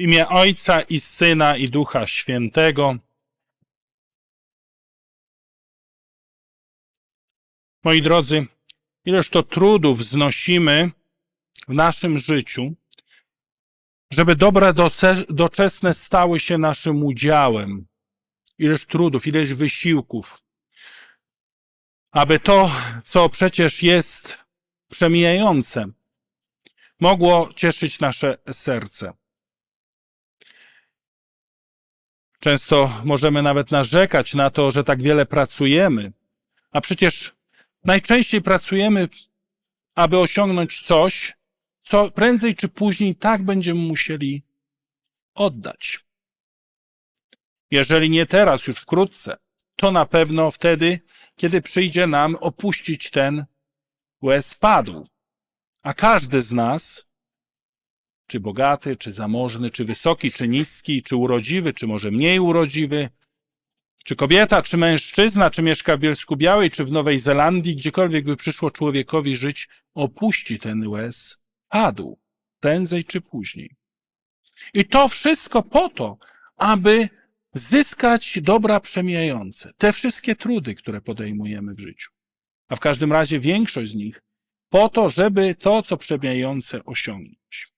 W imię Ojca i Syna i Ducha Świętego. Moi drodzy, ileż to trudów znosimy w naszym życiu, żeby dobra doce- doczesne stały się naszym udziałem. Ileż trudów, ileż wysiłków, aby to, co przecież jest przemijające, mogło cieszyć nasze serce. Często możemy nawet narzekać na to, że tak wiele pracujemy, a przecież najczęściej pracujemy, aby osiągnąć coś, co prędzej czy później tak będziemy musieli oddać. Jeżeli nie teraz, już wkrótce, to na pewno wtedy, kiedy przyjdzie nam opuścić ten łez padł. A każdy z nas, czy bogaty, czy zamożny, czy wysoki, czy niski, czy urodziwy, czy może mniej urodziwy, czy kobieta, czy mężczyzna, czy mieszka w Bielsku Białej, czy w Nowej Zelandii, gdziekolwiek by przyszło człowiekowi żyć, opuści ten łez, padł, prędzej czy później. I to wszystko po to, aby zyskać dobra przemijające, te wszystkie trudy, które podejmujemy w życiu. A w każdym razie większość z nich po to, żeby to, co przemijające, osiągnąć.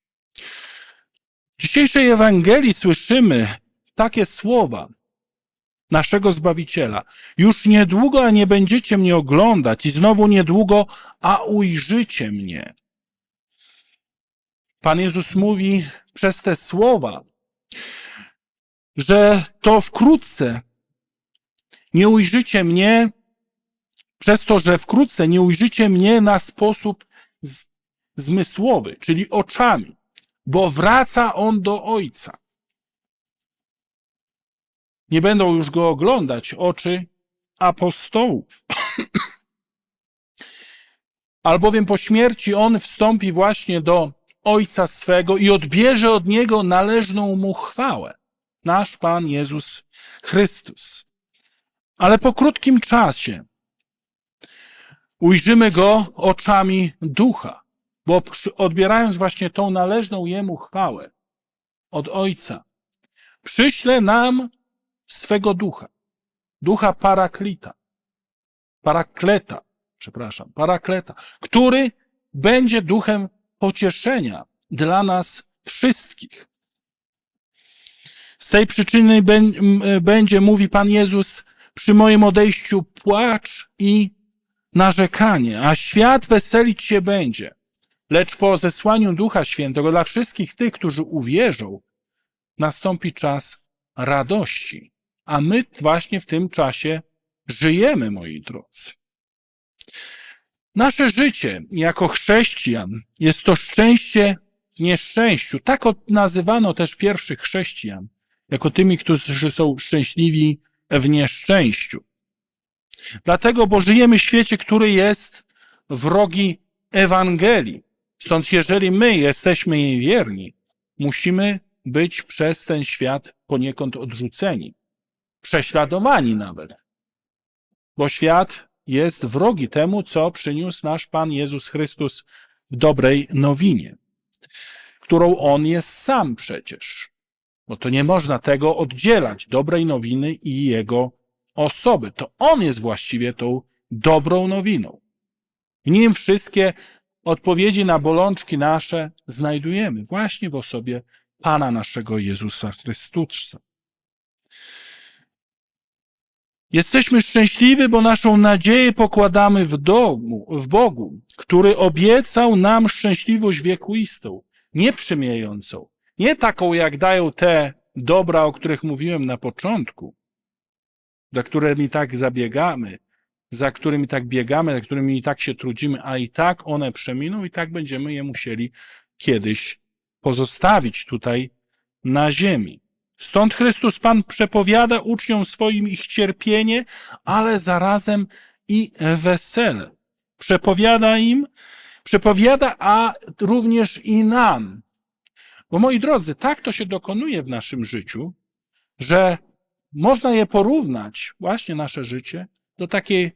W dzisiejszej Ewangelii słyszymy takie słowa naszego Zbawiciela. Już niedługo, a nie będziecie mnie oglądać i znowu niedługo, a ujrzycie mnie. Pan Jezus mówi przez te słowa, że to wkrótce nie ujrzycie mnie, przez to, że wkrótce nie ujrzycie mnie na sposób z, zmysłowy, czyli oczami, bo wraca on do Ojca. Nie będą już go oglądać oczy apostołów. Albowiem po śmierci on wstąpi właśnie do Ojca swego i odbierze od niego należną mu chwałę. Nasz Pan Jezus Chrystus. Ale po krótkim czasie ujrzymy go oczami ducha, bo odbierając właśnie tą należną jemu chwałę od Ojca, przyśle nam swego ducha, ducha paraklita, parakleta, przepraszam, parakleta, który będzie duchem pocieszenia dla nas wszystkich. Z tej przyczyny będzie, mówi Pan Jezus, przy moim odejściu płacz i narzekanie, a świat weselić się będzie. Lecz po zesłaniu Ducha Świętego dla wszystkich tych, którzy uwierzą, nastąpi czas radości. A my właśnie w tym czasie żyjemy, moi drodzy. Nasze życie jako chrześcijan jest to szczęście w nieszczęściu. Tak nazywano też pierwszych chrześcijan, jako tymi, którzy są szczęśliwi w nieszczęściu. Dlatego, bo żyjemy w świecie, który jest wrogi Ewangelii. Stąd, jeżeli my jesteśmy jej wierni, musimy być przez ten świat poniekąd odrzuceni, prześladowani nawet. Bo świat jest wrogi temu, co przyniósł nasz Pan Jezus Chrystus w dobrej nowinie, którą On jest sam przecież. Bo to nie można tego oddzielać, dobrej nowiny i Jego osoby. To On jest właściwie tą dobrą nowiną. W nim wszystkie odpowiedzi na bolączki nasze znajdujemy właśnie w osobie Pana naszego Jezusa Chrystusa. Jesteśmy szczęśliwi, bo naszą nadzieję pokładamy w, domu, w Bogu, który obiecał nam szczęśliwość wiekuistą, nieprzymiejącą, nie taką, jak dają te dobra, o których mówiłem na początku, za którymi tak zabiegamy, za którymi tak biegamy, za którymi i tak się trudzimy, a i tak one przeminą i tak będziemy je musieli kiedyś pozostawić tutaj na ziemi. Stąd Chrystus Pan przepowiada uczniom swoim ich cierpienie, ale zarazem i wesele. Przepowiada im, przepowiada, a również i nam. Bo moi drodzy, tak to się dokonuje w naszym życiu, że można je porównać, właśnie nasze życie, do takiej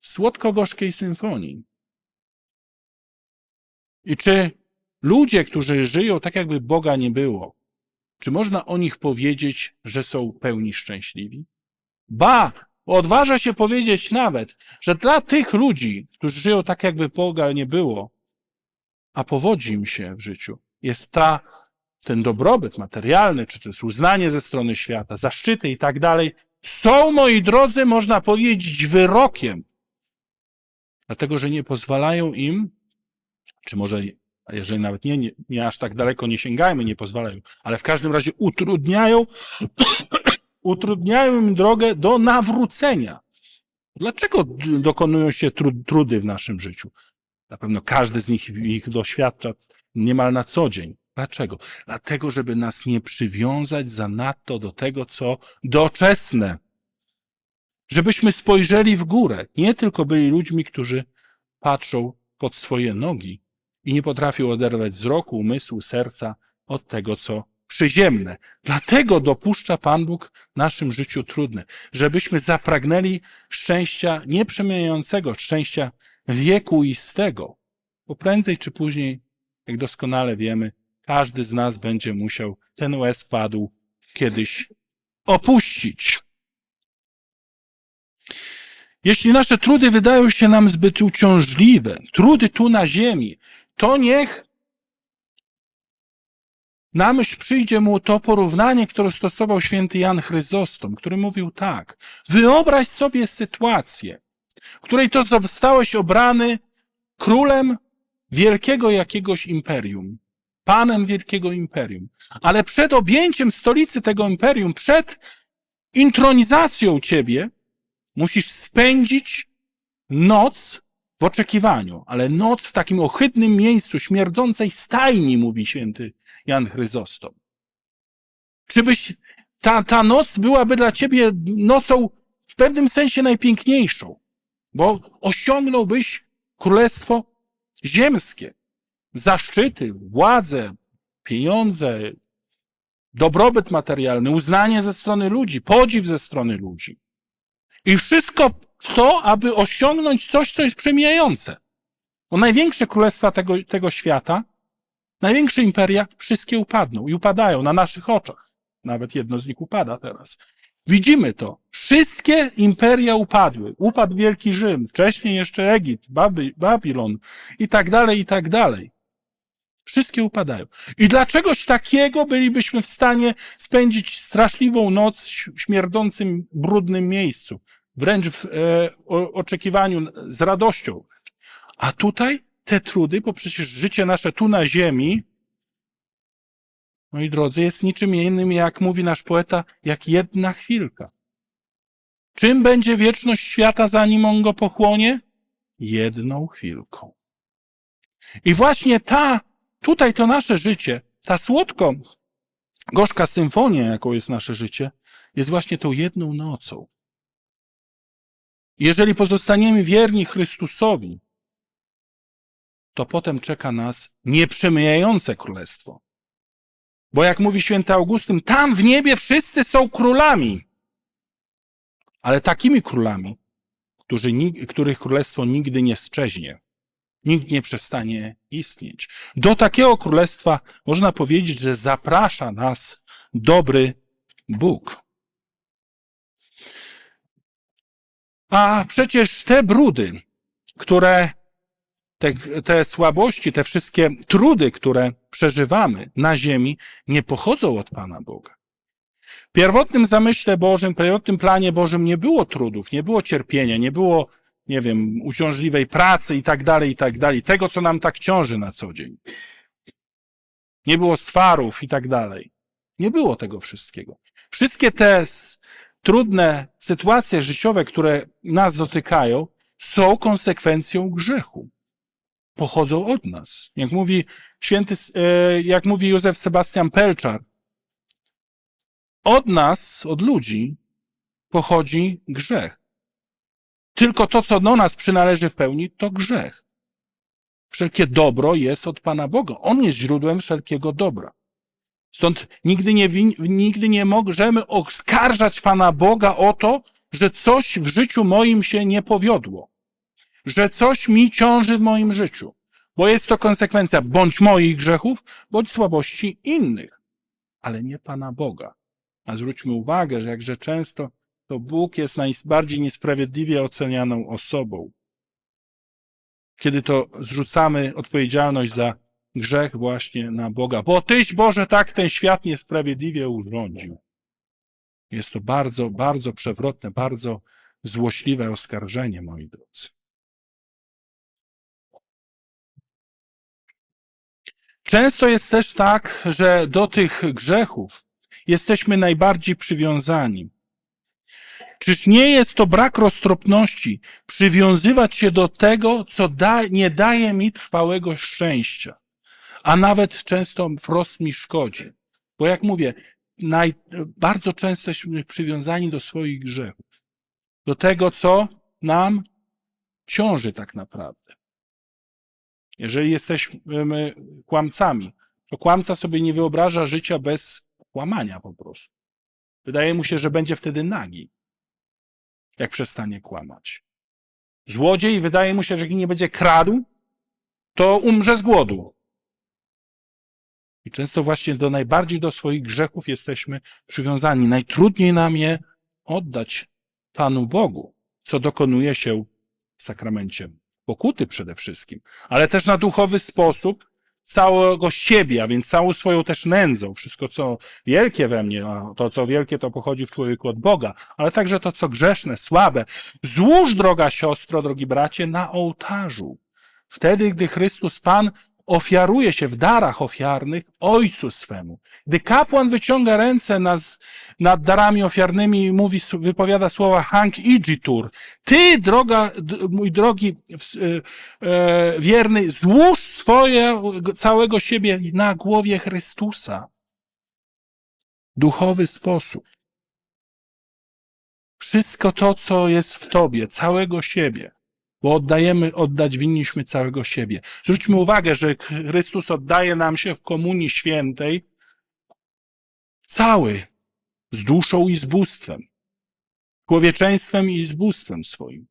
słodko-gorzkiej symfonii. I czy ludzie, którzy żyją tak, jakby Boga nie było, czy można o nich powiedzieć, że są pełni szczęśliwi? Ba, odważa się powiedzieć nawet, że dla tych ludzi, którzy żyją tak, jakby Boga nie było, a powodzi im się w życiu, jest ta, ten dobrobyt materialny, czy to jest uznanie ze strony świata, zaszczyty i tak dalej, są, moi drodzy, można powiedzieć, wyrokiem. Dlatego, że nie pozwalają im, czy może, jeżeli nawet nie, nie, nie aż tak daleko nie sięgajmy, nie pozwalają, ale w każdym razie utrudniają, utrudniają im drogę do nawrócenia. Dlaczego dokonują się trudy w naszym życiu? Na pewno każdy z nich ich doświadcza niemal na co dzień. Dlaczego? Dlatego, żeby nas nie przywiązać zanadto do tego, co doczesne. Żebyśmy spojrzeli w górę. Nie tylko byli ludźmi, którzy patrzą pod swoje nogi i nie potrafią oderwać wzroku, umysłu, serca od tego, co przyziemne. Dlatego dopuszcza Pan Bóg naszym życiu trudne, żebyśmy zapragnęli szczęścia nieprzemieniającego, szczęścia wiekuistego. Bo prędzej czy później, jak doskonale wiemy, każdy z nas będzie musiał ten łez padł kiedyś opuścić. Jeśli nasze trudy wydają się nam zbyt uciążliwe, trudy tu na ziemi, to niech na myśl przyjdzie mu to porównanie, które stosował święty Jan Chryzostom, który mówił tak. Wyobraź sobie sytuację, w której to zostałeś obrany królem wielkiego jakiegoś imperium, panem wielkiego imperium. Ale przed objęciem stolicy tego imperium, przed intronizacją ciebie, musisz spędzić noc w oczekiwaniu, ale noc w takim ohydnym miejscu, śmierdzącej stajni, mówi święty Jan Chryzostom. Czybyś ta, ta noc byłaby dla ciebie nocą w pewnym sensie najpiękniejszą, bo osiągnąłbyś królestwo ziemskie, zaszczyty, władzę, pieniądze, dobrobyt materialny, uznanie ze strony ludzi, podziw ze strony ludzi. I wszystko to, aby osiągnąć coś, co jest przemijające. Bo największe królestwa tego, tego świata, największe imperia, wszystkie upadną i upadają na naszych oczach. Nawet jedno z nich upada teraz. Widzimy to. Wszystkie imperia upadły. Upadł Wielki Rzym, wcześniej jeszcze Egipt, Baby, Babilon i tak dalej, i tak dalej. Wszystkie upadają. I dlaczegoś takiego bylibyśmy w stanie spędzić straszliwą noc w śmierdzącym, brudnym miejscu? Wręcz w e, oczekiwaniu, z radością. A tutaj te trudy, bo przecież życie nasze tu na ziemi, moi drodzy, jest niczym innym, jak mówi nasz poeta, jak jedna chwilka. Czym będzie wieczność świata, zanim on go pochłonie? Jedną chwilką. I właśnie ta, tutaj to nasze życie, ta słodko gorzka symfonia, jaką jest nasze życie, jest właśnie tą jedną nocą. Jeżeli pozostaniemy wierni Chrystusowi, to potem czeka nas nieprzemijające królestwo. Bo jak mówi święty Augustyn, tam w niebie wszyscy są królami. Ale takimi królami, którzy, których królestwo nigdy nie strzeźnie. Nikt nie przestanie istnieć. Do takiego królestwa można powiedzieć, że zaprasza nas dobry Bóg. A przecież te brudy, które, te, te słabości, te wszystkie trudy, które przeżywamy na ziemi, nie pochodzą od Pana Boga. W pierwotnym zamyśle Bożym, w pierwotnym planie Bożym nie było trudów, nie było cierpienia, nie było, nie wiem, uciążliwej pracy i tak dalej, i tak dalej. Tego, co nam tak ciąży na co dzień. Nie było swarów i tak dalej. Nie było tego wszystkiego. Wszystkie te trudne sytuacje życiowe, które nas dotykają, są konsekwencją grzechu. Pochodzą od nas. Jak mówi święty, e, jak mówi Józef Sebastian Pelczar, od nas, od ludzi, pochodzi grzech. Tylko to, co do nas przynależy w pełni, to grzech. Wszelkie dobro jest od Pana Boga. On jest źródłem wszelkiego dobra. Stąd nigdy nie, nigdy nie możemy oskarżać Pana Boga o to, że coś w życiu moim się nie powiodło, że coś mi ciąży w moim życiu, bo jest to konsekwencja bądź moich grzechów, bądź słabości innych. ale nie Pana Boga. A zwróćmy uwagę, że jakże często to Bóg jest najbardziej niesprawiedliwie ocenianą osobą. Kiedy to zrzucamy odpowiedzialność za grzech właśnie na Boga. Bo Tyś, Boże, tak ten świat niesprawiedliwie urządził. Jest to bardzo, bardzo przewrotne, bardzo złośliwe oskarżenie, moi drodzy. Często jest też tak, że do tych grzechów jesteśmy najbardziej przywiązani. Czyż nie jest to brak roztropności przywiązywać się do tego, co da, nie daje mi trwałego szczęścia, a nawet często wprost mi szkodzi? Bo jak mówię, naj, bardzo często jesteśmy przywiązani do swoich grzechów, do tego, co nam ciąży tak naprawdę. Jeżeli jesteśmy kłamcami, to kłamca sobie nie wyobraża życia bez kłamania po prostu. Wydaje mu się, że będzie wtedy nagi, jak przestanie kłamać. Złodziej wydaje mu się, że jak nie będzie kradł, to umrze z głodu. I często właśnie do najbardziej do swoich grzechów jesteśmy przywiązani. Najtrudniej nam je oddać Panu Bogu, co dokonuje się w sakramencie pokuty przede wszystkim, ale też na duchowy sposób całego siebie, a więc całą swoją też nędzą, wszystko co wielkie we mnie, a to co wielkie to pochodzi w człowieku od Boga, ale także to co grzeszne, słabe. Złóż, droga siostro, drogi bracie, na ołtarzu. Wtedy, gdy Chrystus Pan ofiaruje się w darach ofiarnych Ojcu swemu. Gdy kapłan wyciąga ręce nad, nad darami ofiarnymi i mówi, wypowiada słowa Hank Igitur, ty, droga, mój drogi e, e, wierny, złóż swoje, całego siebie na głowie Chrystusa. Duchowy sposób. Wszystko to, co jest w tobie, całego siebie bo oddajemy, oddać winniśmy całego siebie. Zwróćmy uwagę, że Chrystus oddaje nam się w Komunii Świętej cały, z duszą i z bóstwem, człowieczeństwem i z bóstwem swoim.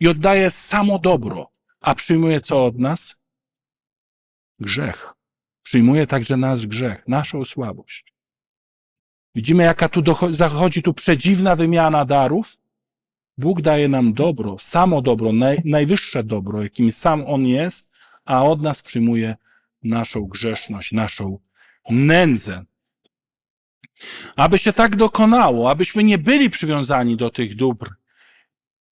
I oddaje samo dobro, a przyjmuje co od nas? Grzech. Przyjmuje także nasz grzech, naszą słabość. Widzimy, jaka tu zachodzi tu przedziwna wymiana darów, Bóg daje nam dobro, samo dobro, naj, najwyższe dobro, jakim sam On jest, a od nas przyjmuje naszą grzeszność, naszą nędzę. Aby się tak dokonało, abyśmy nie byli przywiązani do tych dóbr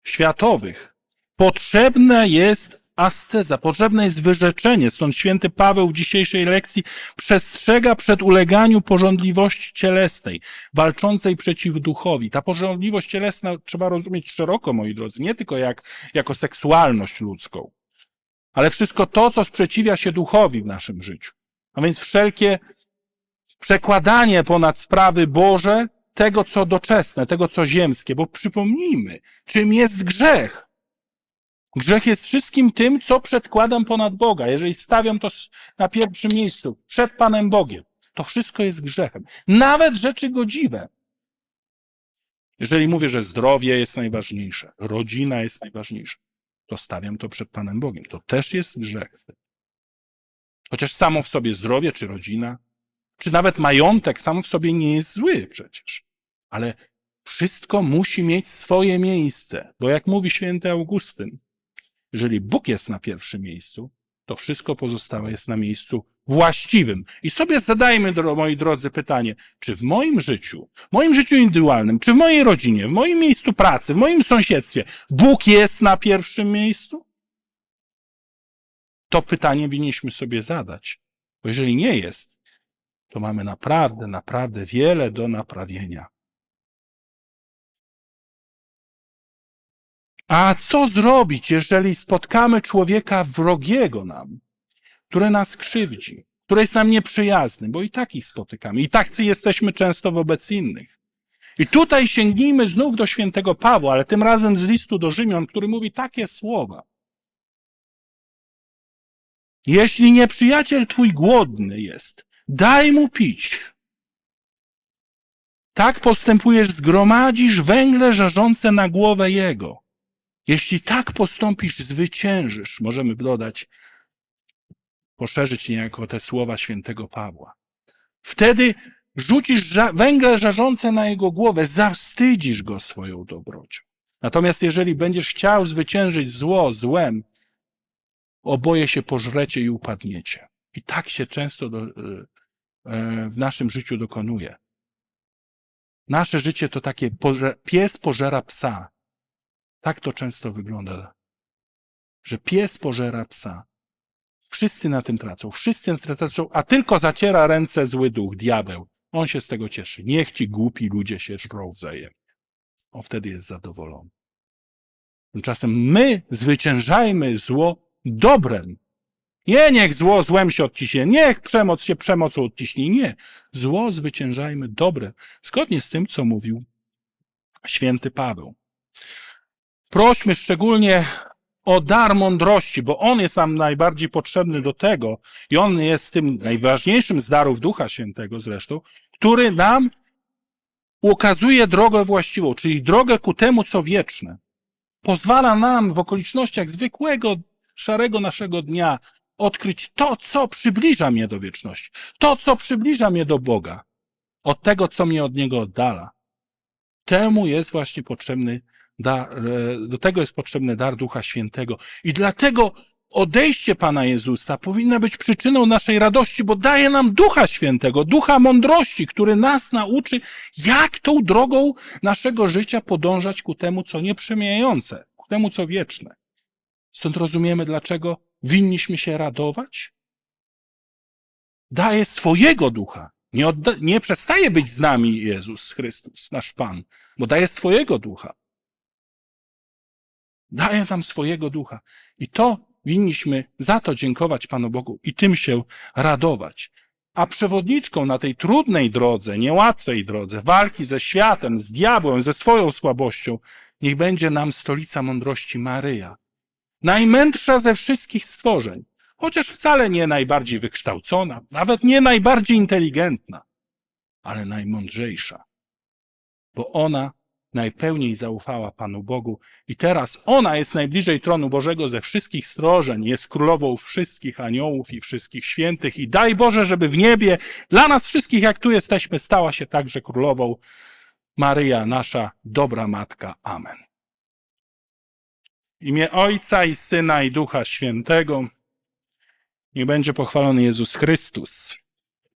światowych, potrzebne jest asceza, potrzebne jest wyrzeczenie. Stąd święty Paweł w dzisiejszej lekcji przestrzega przed uleganiu porządliwości cielesnej, walczącej przeciw duchowi. Ta porządliwość cielesna trzeba rozumieć szeroko, moi drodzy, nie tylko jak, jako seksualność ludzką, ale wszystko to, co sprzeciwia się duchowi w naszym życiu. A więc wszelkie przekładanie ponad sprawy Boże tego, co doczesne, tego, co ziemskie, bo przypomnijmy, czym jest grzech. Grzech jest wszystkim tym, co przedkładam ponad Boga. Jeżeli stawiam to na pierwszym miejscu, przed Panem Bogiem, to wszystko jest grzechem. Nawet rzeczy godziwe. Jeżeli mówię, że zdrowie jest najważniejsze, rodzina jest najważniejsza, to stawiam to przed Panem Bogiem. To też jest grzech. Chociaż samo w sobie zdrowie, czy rodzina, czy nawet majątek sam w sobie nie jest zły przecież. Ale wszystko musi mieć swoje miejsce, bo jak mówi święty Augustyn, jeżeli Bóg jest na pierwszym miejscu, to wszystko pozostałe jest na miejscu właściwym. I sobie zadajmy, moi drodzy, pytanie, czy w moim życiu, w moim życiu indywidualnym, czy w mojej rodzinie, w moim miejscu pracy, w moim sąsiedztwie, Bóg jest na pierwszym miejscu? To pytanie winniśmy sobie zadać. Bo jeżeli nie jest, to mamy naprawdę, naprawdę wiele do naprawienia. A co zrobić, jeżeli spotkamy człowieka wrogiego nam, który nas krzywdzi, który jest nam nieprzyjazny, bo i takich spotykamy. I tacy jesteśmy często wobec innych. I tutaj sięgnijmy znów do świętego Pawła, ale tym razem z listu do Rzymian, który mówi takie słowa. Jeśli nieprzyjaciel twój głodny jest, daj mu pić. Tak postępujesz, zgromadzisz węgle żarzące na głowę jego. Jeśli tak postąpisz, zwyciężysz. Możemy dodać, poszerzyć niejako te słowa świętego Pawła. Wtedy rzucisz ża- węgle żarzące na jego głowę, zawstydzisz go swoją dobrocią. Natomiast jeżeli będziesz chciał zwyciężyć zło złem, oboje się pożrecie i upadniecie. I tak się często do, e, e, w naszym życiu dokonuje. Nasze życie to takie pies pożera psa. Tak to często wygląda. Że pies pożera psa. Wszyscy na tym tracą, wszyscy na tym tracą, a tylko zaciera ręce zły duch, diabeł. On się z tego cieszy. Niech ci głupi ludzie się żrą wzajemnie. On wtedy jest zadowolony. Tymczasem my zwyciężajmy zło dobrem. Nie niech zło złem się odciśnie, niech przemoc się przemocą odciśnie. Nie. Zło zwyciężajmy dobre. Zgodnie z tym, co mówił święty Paweł. Prośmy szczególnie o dar mądrości, bo on jest nam najbardziej potrzebny do tego i on jest tym najważniejszym z darów Ducha Świętego zresztą, który nam ukazuje drogę właściwą, czyli drogę ku temu, co wieczne. Pozwala nam w okolicznościach zwykłego, szarego naszego dnia odkryć to, co przybliża mnie do wieczności, to, co przybliża mnie do Boga, od tego, co mnie od Niego oddala. Temu jest właśnie potrzebny dar, e, do tego jest potrzebny dar Ducha Świętego. I dlatego odejście Pana Jezusa powinno być przyczyną naszej radości, bo daje nam Ducha Świętego, Ducha mądrości, który nas nauczy, jak tą drogą naszego życia podążać ku temu, co nieprzemijające, ku temu, co wieczne. Stąd rozumiemy, dlaczego winniśmy się radować? Daje swojego ducha. Nie, odda, nie przestaje być z nami Jezus Chrystus, nasz Pan, bo daje swojego ducha. Daje nam swojego ducha. I to winniśmy za to dziękować Panu Bogu i tym się radować. A przewodniczką na tej trudnej drodze, niełatwej drodze, walki ze światem, z diabłem, ze swoją słabością, niech będzie nam stolica mądrości Maryja. Najmędrsza ze wszystkich stworzeń, chociaż wcale nie najbardziej wykształcona, nawet nie najbardziej inteligentna, ale najmądrzejsza, bo ona najpełniej zaufała Panu Bogu i teraz ona jest najbliżej tronu Bożego ze wszystkich stworzeń, jest królową wszystkich aniołów i wszystkich świętych i daj Boże, żeby w niebie dla nas wszystkich, jak tu jesteśmy, stała się także królową Maryja, nasza dobra Matka. Amen. W imię Ojca i Syna i Ducha Świętego. Niech będzie pochwalony Jezus Chrystus.